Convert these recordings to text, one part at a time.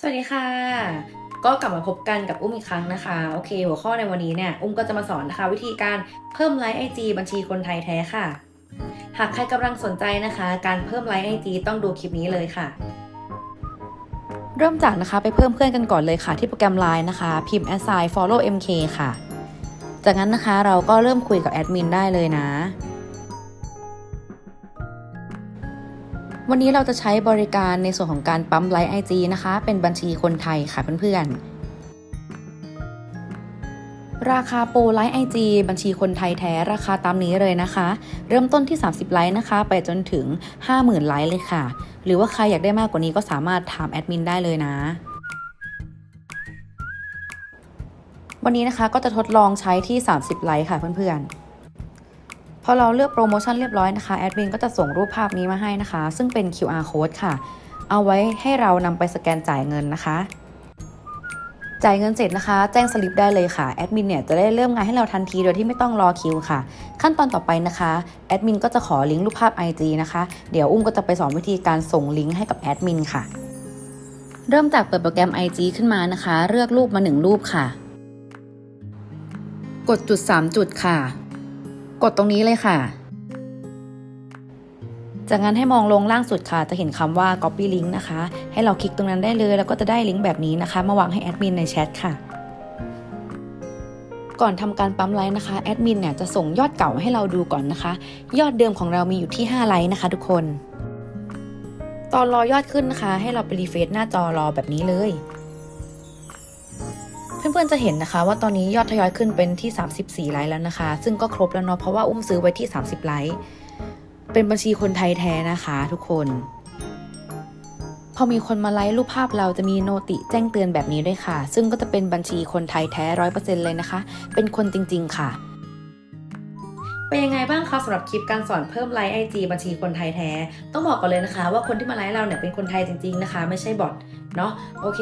สวัสดีค่ะ ก็กลับมาพบกันกับอุ้มอีกครั้งนะคะ โอเค หัวข้อในวันนี้เนี่ย อุ้มก็จะมาสอนนะคะ วิธีการเพิ่มไลค์ไอจีบัญชีคนไทยแท้ค่ะ หากใครกำลังสนใจนะคะ การเพิ่มไลค์ไอจีต้องดูคลิปนี้เลยค่ะ เริ่มจากนะคะไปเพิ่มเพื่อนกันก่อนเลยค่ะ ที่โปรแกรม Line นะคะ พิมพ์ assign follow mk ค่ะ จากนั้นนะคะเราก็เริ่มคุยกับแอดมินได้เลยนะ วันนี้เราจะใช้บริการในส่วนของการปั๊มไลค์ไอจีนะคะ เป็นบัญชีคนไทยค่ะเพื่อนๆ ราคาโปรไลค์ไอจีบัญชีคนไทยแท้ราคาตามนี้เลยนะคะ เริ่มต้นที่ 30 ไลค์นะคะ ไปจนถึง 50,000 ไลค์เลยค่ะ หรือว่าใครอยากได้มากกว่านี้ก็สามารถถามแอดมินได้เลยนะวันนี้นะคะก็จะทดลองใช้ที่ 30 ไลค์ค่ะเพื่อนๆ พอเราเลือกโปรโมชั่นเรียบร้อยนะคะแอดมินก็จะส่งรูปภาพนี้มาให้นะคะ ซึ่งเป็น QR code ค่ะ เอาไว้ให้เรานำไปสแกนจ่ายเงินนะคะ จ่ายเงินเสร็จนะคะ แจ้งสลิปได้เลยค่ะแอดมินเนี่ยจะได้เริ่มงานให้เราทันทีโดยที่ไม่ต้องรอคิวค่ะ ขั้นตอนต่อไปนะคะแอดมินก็จะขอลิงก์รูปภาพ IG นะคะ เดี๋ยวอุ้มก็จะไปสอนวิธีการส่งลิงก์ให้กับแอดมินค่ะ เริ่มจากเปิดโปรแกรม IG ขึ้นมานะคะ เลือกรูปมาหนึ่งรูปค่ะ กดจุด 3 จุดค่ะ กดตรงนี้เลยค่ะ จากนั้นให้มองลงล่างสุดค่ะ จะเห็นคำว่า copy link นะคะ ให้เราคลิกตรงนั้นได้เลย แล้วก็จะได้ลิงก์แบบนี้นะคะ มาวางให้แอดมินในแชทค่ะก่อนทำการปั๊มไลค์นะคะแอดมินเนี่ยจะส่งยอดเก่าให้เราดูก่อนนะคะ ยอดเดิมของเรามีอยู่ที่ 5 ไลค์นะคะ ทุกคน ตอนรอยอดขึ้นนะคะ ให้เราไปรีเฟรชหน้าจอรอแบบนี้เลย พื่อนๆจะเห็นนะคะ ว่าตอนนี้ยอดทยอยขึ้นเป็นที่ 34 ไลค์แล้วนะคะ ซึ่งก็ครบแล้วเนาะเพราะว่าอุ้มซื้อไว้ที่ 30 ไลค์เป็นบัญชีคนไทยแท้นะคะทุกคน พอมีคนมาไลค์รูปภาพเราจะมีโนติแจ้งเตือนแบบนี้ด้วยค่ะ ซึ่งก็จะเป็นบัญชีคนไทยแท้ร้อยเปอร์เซ็นต์เลยนะคะ เป็นคนจริง ๆ ค่ะเป็นยังไงบ้างคะสำหรับคลิปการสอนเพิ่มไลค์ไอจีบัญชีคนไทยแท้ ต้องบอกก่อนเลยนะคะ ว่าคนที่มาไลค์เราเนี่ยเป็นคนไทยจริงๆนะคะ ไม่ใช่บอทเนาะโอเค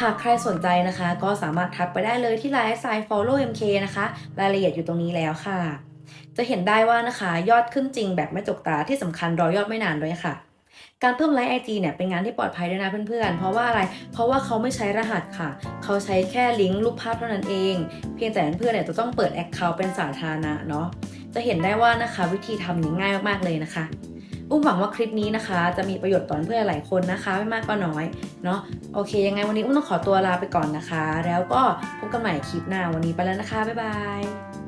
หากใครสนใจนะคะ ก็สามารถทักไปได้เลยที่ไลน์ sign follow mk นะคะ รายละเอียดอยู่ตรงนี้แล้วค่ะ จะเห็นได้ว่านะคะยอดขึ้นจริงแบบไม่จกตาที่สำคัญรอยอดไม่นานด้วยค่ะ การเพิ่มไลค์ไอจีเนี่ยเป็นงานที่ปลอดภัยด้วยนะเพื่อนๆ เพราะว่าอะไร เพราะว่าเขาไม่ใช้รหัสค่ะ เขาใช้แค่ลิงก์รูปภาพเท่านั้นเอง เพียงแต่เพื่อนเนี่ยจะต้องเปิดแอคเคาท์เป็นสาธารณะเนาะ จะเห็นได้ว่านะคะวิธีทำนี้ง่ายมากๆเลยนะคะ อุ้มหวังว่าคลิปนี้นะคะ จะมีประโยชน์ต่อเพื่อนหลายคนนะคะ ไม่มากก็น้อยเนาะโอเค ยังไงวันนี้อุ้มต้องขอตัวลาไปก่อนนะคะ แล้วก็พบกันใหม่คลิปหน้าวันนี้ไปแล้วนะคะบ๊ายบาย